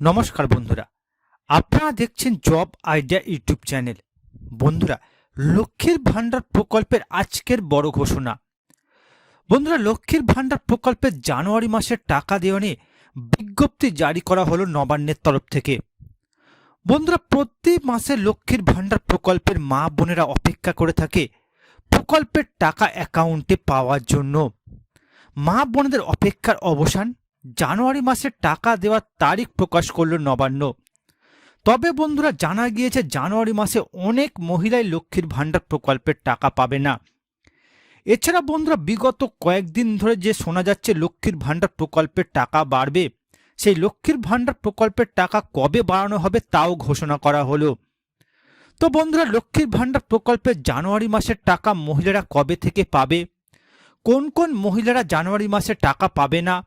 নমস্কার বন্ধুরা। আপনারা দেখছেন জব আইডিয়া ইউটিউব চ্যানেল। বন্ধুরা, লক্ষ্মীর ভাণ্ডার প্রকল্পের আজকের বড় ঘোষণা। বন্ধুরা, লক্ষ্মীর ভাণ্ডার প্রকল্পের জানুয়ারি মাসের টাকা দেওয়া বিজ্ঞপ্তি জারি করা হলো নবান্নের তরফ থেকে। বন্ধুরা, প্রতি মাসে লক্ষ্মীর ভাণ্ডার প্রকল্পের মা বোনেরা অপেক্ষা করে থাকে প্রকল্পের টাকা অ্যাকাউন্টে পাওয়ার জন্য। মা বোনদের অপেক্ষার অবসান জানুয়ারি মাসে টাকা দেওয়ার তারিখ প্রকাশ করল নবান্ন। তবে বন্ধুরা, জানা গিয়েছে জানুয়ারি মাসে অনেক মহিলাই লক্ষ্মীর ভাণ্ডার প্রকল্পের টাকা পাবে না। এছাড়া বন্ধুরা, বিগত কয়েকদিন ধরে যে শোনা যাচ্ছে লক্ষ্মীর ভাণ্ডার প্রকল্পের টাকা বাড়বে, সেই লক্ষ্মীর ভাণ্ডার প্রকল্পের টাকা কবে বাড়ানো হবে তাও ঘোষণা করা হলো। তো বন্ধুরা, লক্ষ্মীর ভাণ্ডার প্রকল্পের জানুয়ারি মাসের টাকা মহিলারা কবে থেকে পাবে? কোন কোন মহিলারা জানুয়ারি মাসে টাকা পাবে না?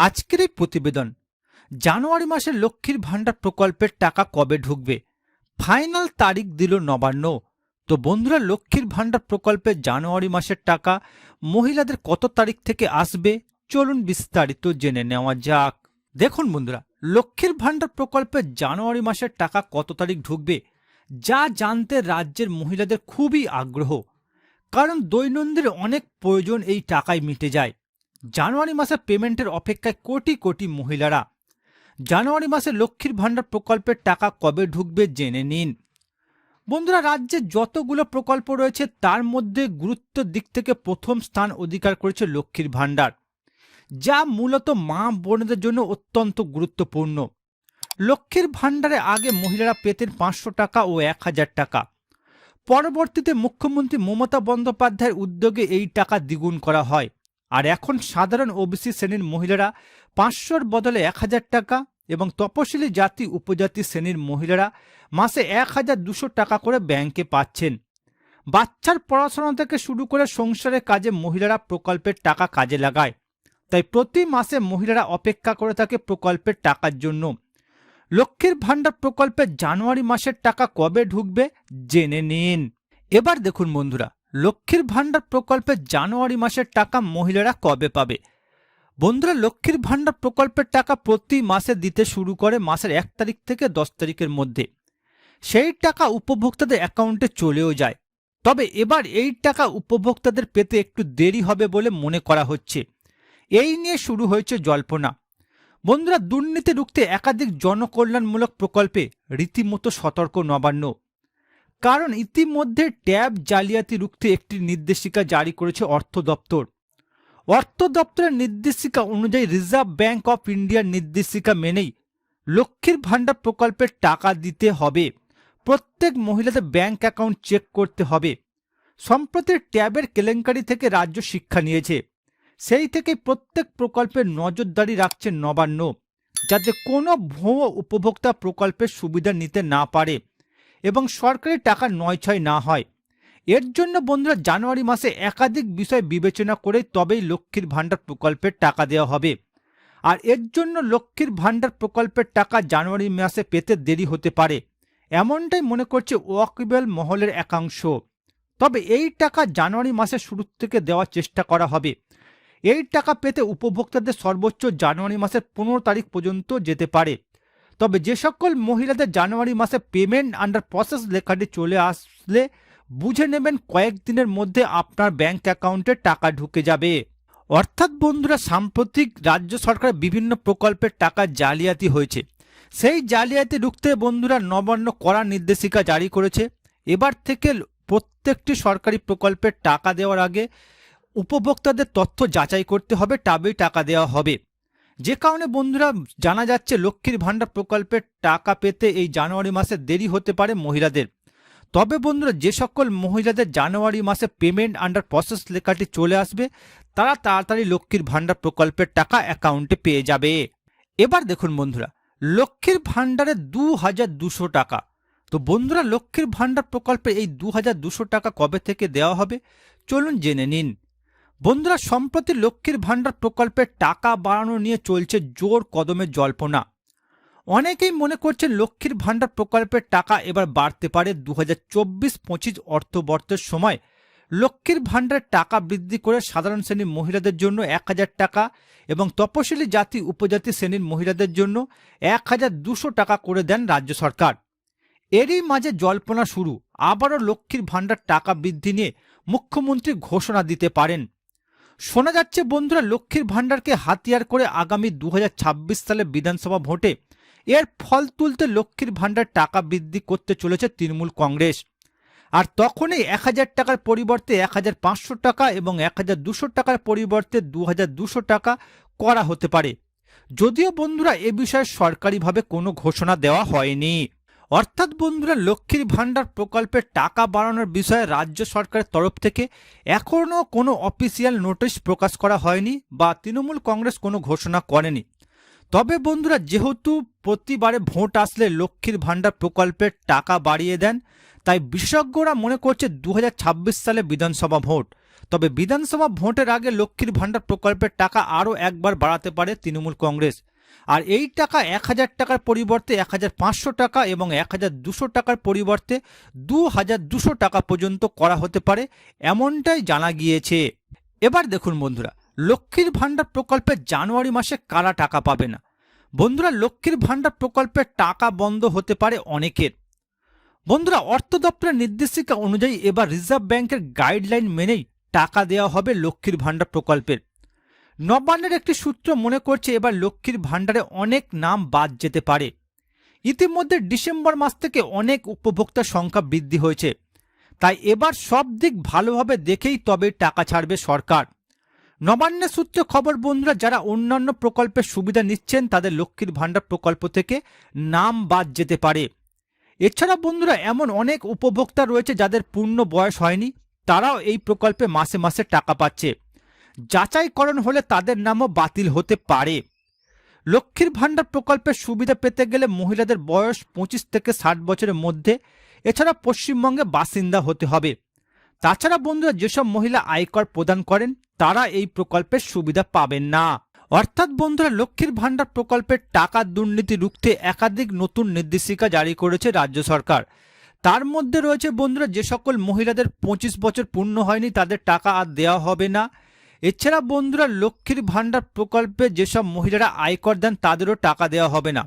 আজকের এই প্রতিবেদন, জানুয়ারি মাসে লক্ষ্মীর ভাণ্ডার প্রকল্পের টাকা কবে ঢুকবে? ফাইনাল তারিখ দিল নবান্ন। তো বন্ধুরা, লক্ষ্মীর ভাণ্ডার প্রকল্পের জানুয়ারি মাসের টাকা মহিলাদের কত তারিখ থেকে আসবে? চলুন বিস্তারিত জেনে নেওয়া যাক। দেখুন বন্ধুরা, লক্ষ্মীর ভাণ্ডার প্রকল্পের জানুয়ারি মাসের টাকা কত তারিখ ঢুকবে? যা জানতে রাজ্যের মহিলাদের খুবই আগ্রহ, কারণ দৈনন্দিন অনেক প্রয়োজন এই টাকায় মিটে যায়। জানুয়ারি মাসে পেমেন্টের অপেক্ষায় কোটি কোটি মহিলারা। জানুয়ারি মাসে লক্ষ্মীর ভাণ্ডার প্রকল্পের টাকা কবে ঢুকবে জেনে নিন। বন্ধুরা, রাজ্যে যতগুলো প্রকল্প রয়েছে, তার মধ্যে গুরুত্বের দিক থেকে প্রথম স্থান অধিকার করেছে লক্ষ্মীর ভাণ্ডার, যা মূলত মা বোনদের জন্য অত্যন্ত গুরুত্বপূর্ণ। লক্ষ্মীর ভাণ্ডারে আগে মহিলারা পেতেন পাঁচশো টাকা ও এক হাজার টাকা। পরবর্তীতে মুখ্যমন্ত্রী মমতা বন্দ্যোপাধ্যায়ের উদ্যোগে এই টাকা দ্বিগুণ করা হয়। আর এখন সাধারণ ওবিসি শ্রেণির মহিলারা পাঁচশোর বদলে এক হাজার টাকা এবং তপশিলি জাতি উপজাতি শ্রেণির মহিলারা মাসে এক হাজার দুশো টাকা করে ব্যাংকে পাচ্ছেন। বাচ্চার পড়াশোনা থেকে শুরু করে সংসারের কাজে মহিলারা প্রকল্পের টাকা কাজে লাগায়। তাই প্রতি মাসে মহিলারা অপেক্ষা করে থাকে প্রকল্পের টাকার জন্য। লক্ষ্মীর ভাণ্ডার প্রকল্পের জানুয়ারি মাসের টাকা কবে ঢুকবে জেনে নিন। এবার দেখুন বন্ধুরা লক্ষ্মীর ভাণ্ডার প্রকল্পের জানুয়ারি মাসের টাকা মহিলারা কবে পাবে? বন্ধুরা, লক্ষ্মীর ভাণ্ডার প্রকল্পের টাকা প্রতি মাসে দিতে শুরু করে মাসের এক তারিখ থেকে দশ তারিখের মধ্যে। সেই টাকা উপভোক্তাদের অ্যাকাউন্টে চলেও যায়। তবে এবার এই টাকা উপভোক্তাদের পেতে একটু দেরি হবে বলে মনে করা হচ্ছে। এই নিয়ে শুরু হয়েছে জল্পনা। বন্ধুরা, দুর্নীতি রুখতে একাধিক জনকল্যাণমূলক প্রকল্পে রীতিমতো সতর্ক নবান্ন। কারণ ইতিমধ্যে ট্যাব জালিয়াতি রুখতে একটি নির্দেশিকা জারি করেছে অর্থ দপ্তর। অর্থ দপ্তরের নির্দেশিকা অনুযায়ী রিজার্ভ ব্যাংক অফ ইন্ডিয়ার নির্দেশিকা মেনেই লক্ষ্মীর ভাণ্ডার প্রকল্পের টাকা দিতে হবে। প্রত্যেক মহিলাদের ব্যাংক অ্যাকাউন্ট চেক করতে হবে। সম্প্রতি ট্যাবের কেলেঙ্কারি থেকে রাজ্য শিক্ষা নিয়েছে। সেই থেকে প্রত্যেক প্রকল্পের নজরদারি রাখছে নবান্ন, যাতে কোনো ভুয়ো উপভোক্তা প্রকল্পের সুবিধা নিতে না পারে। এবং সরকারি টাকা নয় ছয় না হয়। এর জন্য বন্ধুরা জানুয়ারি মাসে একাধিক বিষয় বিবেচনা করে তবেই লক্ষ্মীর ভাণ্ডার প্রকল্পের টাকা দেওয়া হবে। আর এর জন্য লক্ষ্মীর ভাণ্ডার প্রকল্পের টাকা জানুয়ারি মাসে পেতে দেরি হতে পারে। এমনটাই মনে করছে ওয়াকিবেল মহলের একাংশ। তবে এই টাকা জানুয়ারি মাসের শুরু থেকে দেওয়ার চেষ্টা করা হবে। এই টাকা পেতে উপভোক্তাদের সর্বোচ্চ জানুয়ারি মাসের পনেরো তারিখ পর্যন্ত যেতে পারে। তবে যে সকল মহিলাদের জানুয়ারি মাসে পেমেন্ট আন্ডার প্রসেস লেখাটি চলে আসলে বুঝে নেবেন কয়েকদিনের মধ্যে আপনার ব্যাংক অ্যাকাউন্টে টাকা ঢুকে যাবে। অর্থাৎ বন্ধুরা, সাম্প্রতিক রাজ্য সরকারের বিভিন্ন প্রকল্পের টাকা জালিয়াতি হয়েছে। সেই জালিয়াতি রুখতে বন্ধুরা নবান্ন কড়া নির্দেশিকা জারি করেছে। এবার থেকে প্রত্যেকটি সরকারি প্রকল্পের টাকা দেওয়ার আগে উপভোক্তাদের তথ্য যাচাই করতে হবে, তবেই টাকা দেওয়া হবে। যে কারণে বন্ধুরা জানা যাচ্ছে লক্ষ্মীর ভাণ্ডার প্রকল্পের টাকা পেতে এই জানুয়ারি মাসে দেরি হতে পারে মহিলাদের। তবে বন্ধুরা যে সকল মহিলাদের জানুয়ারি মাসে পেমেন্ট আন্ডার প্রসেস লেখাটি চলে আসবে, তারা তাড়াতাড়ি লক্ষ্মীর ভাণ্ডার প্রকল্পের টাকা অ্যাকাউন্টে পেয়ে যাবে। এবার দেখুন বন্ধুরা, লক্ষ্মীর ভাণ্ডারে দু হাজার দুশো টাকা। তো বন্ধুরা, লক্ষ্মীর ভাণ্ডার প্রকল্পে এই দু হাজার দুশো টাকা কবে থেকে দেওয়া হবে? চলুন জেনে নিন। বন্ধুরা, সম্প্রতি লক্ষ্মীর ভাণ্ডার প্রকল্পের টাকা বাড়ানো নিয়ে চলছে জোর কদমে জল্পনা। অনেকেই মনে করছেন লক্ষ্মীর ভাণ্ডার প্রকল্পের টাকা এবার বাড়তে পারে। দু হাজার চব্বিশ পঁচিশ অর্থবর্তের সময় লক্ষ্মীর ভাণ্ডারের টাকা বৃদ্ধি করে সাধারণ শ্রেণির মহিলাদের জন্য এক হাজার টাকা এবং তপশিলি জাতি, উপজাতি শ্রেণির মহিলাদের জন্য এক হাজার দুশো টাকা করে দেন রাজ্য সরকার। এরই মাঝে জল্পনা শুরু। আবারও লক্ষ্মীর ভাণ্ডার টাকা বৃদ্ধি নিয়ে মুখ্যমন্ত্রী ঘোষণা দিতে পারেন। শোনা যাচ্ছে বন্ধুরা লক্ষ্মীর ভাণ্ডারকে হাতিয়ার করে আগামী দু হাজার ছাব্বিশ সালে বিধানসভা ভোটে। এর ফল তুলতে লক্ষ্মীর ভাণ্ডার টাকা বৃদ্ধি করতে চলেছে তৃণমূল কংগ্রেস। আর তখনই এক হাজার টাকার পরিবর্তে এক হাজার পাঁচশো টাকা এবং এক হাজার দুশো টাকার পরিবর্তে দু হাজার দুশো টাকা করা হতে পারে। যদিও বন্ধুরা এ বিষয়ে সরকারিভাবে কোনো ঘোষণা দেওয়া হয়নি। অর্থাৎ বন্ধুরা, লক্ষ্মীর ভাণ্ডার প্রকল্পের টাকা বাড়ানোর বিষয়ে রাজ্য সরকারের তরফ থেকে এখনও কোনো অফিসিয়াল নোটিশ প্রকাশ করা হয়নি বা তৃণমূল কংগ্রেস কোনো ঘোষণা করেনি। তবে বন্ধুরা, যেহেতু প্রতিবারে ভোট আসলে লক্ষ্মীর ভাণ্ডার প্রকল্পের টাকা বাড়িয়ে দেন, তাই বিশেষজ্ঞরা মনে করছে দু হাজার ছাব্বিশ সালে বিধানসভা ভোট। তবে বিধানসভা ভোটের আগে লক্ষ্মীর ভাণ্ডার প্রকল্পের টাকা আরও একবার বাড়াতে পারে তৃণমূল কংগ্রেস। আর এই টাকা এক হাজার টাকার পরিবর্তে এক হাজার পাঁচশো টাকা এবং এক হাজার দুশো টাকার পরিবর্তে দু হাজার দুশো টাকা পর্যন্ত করা হতে পারে, এমনটাই জানা গিয়েছে। এবার দেখুন বন্ধুরা, লক্ষ্মীর ভাণ্ডার প্রকল্পে জানুয়ারি মাসে কারা টাকা পাবে না? বন্ধুরা, লক্ষ্মীর ভাণ্ডার প্রকল্পের টাকা বন্ধ হতে পারে অনেকের। বন্ধুরা, অর্থ দপ্তরের নির্দেশিকা অনুযায়ী এবার রিজার্ভ ব্যাংকের গাইডলাইন মেনেই টাকা দেওয়া হবে লক্ষ্মীর ভাণ্ডার প্রকল্পের। নবান্নের একটি সূত্র মনে করছে এবার লক্ষ্মীর ভাণ্ডারে অনেক নাম বাদ যেতে পারে। ইতিমধ্যে ডিসেম্বর মাস থেকে অনেক উপভোক্তার সংখ্যা বৃদ্ধি হয়েছে। তাই এবার সব দিক ভালোভাবে দেখেই তবে টাকা ছাড়বে সরকার। নবান্নের সূত্রে খবর, বন্ধুরা, যারা অন্যান্য প্রকল্পের সুবিধা নিচ্ছেন, তাদের লক্ষ্মীর ভাণ্ডার প্রকল্প থেকে নাম বাদ যেতে পারে। এছাড়া, বন্ধুরা, এমন অনেক উপভোক্তা রয়েছে যাদের পূর্ণ বয়স হয়নি। তারাও এই প্রকল্পে মাসে মাসে টাকা পাচ্ছে। যাচাইকরণ হলে তাদের নামও বাতিল হতে পারে। লক্ষ্মীর ভাণ্ডার প্রকল্পের সুবিধা পেতে গেলে মহিলাদের বয়স পঁচিশ থেকে ষাট বছরের মধ্যে। এছাড়া পশ্চিমবঙ্গে বাসিন্দা হতে হবে। তাছাড়া বন্ধুরা, যেসব মহিলা আয়কর প্রদান করেন, তারা এই প্রকল্পের সুবিধা পাবেন না। অর্থাৎ বন্ধুরা, লক্ষ্মীর ভাণ্ডার প্রকল্পের টাকা দুর্নীতি রুখতে একাধিক নতুন নির্দেশিকা জারি করেছে রাজ্য সরকার। তার মধ্যে রয়েছে বন্ধুরা, যে সকল মহিলাদের পঁচিশ বছর পূর্ণ হয়নি, তাদের টাকা আর দেওয়া হবে না। এছাড়া বন্ধুরা লক্ষ্মীর ভাণ্ডার প্রকল্পে যেসব মহিলারা আয়কর দেন তাদেরও টাকা দেওয়া হবে না।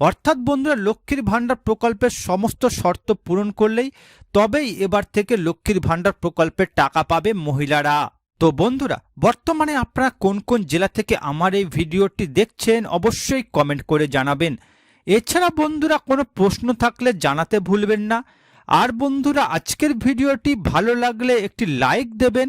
অর্থাৎ বন্ধুরা লক্ষ্মীর ভাণ্ডার প্রকল্পের সমস্ত শর্ত পূরণ করলেই তবেই এবার থেকে লক্ষ্মীর ভাণ্ডার প্রকল্পের টাকা পাবে মহিলারা। তো বন্ধুরা, বর্তমানে আপনারা কোন কোন জেলা থেকে আমার এই ভিডিওটি দেখছেন অবশ্যই কমেন্ট করে জানাবেন। এছাড়া বন্ধুরা কোনো প্রশ্ন থাকলে জানাতে ভুলবেন না। আর বন্ধুরা, আজকের ভিডিওটি ভালো লাগলে একটি লাইক দেবেন।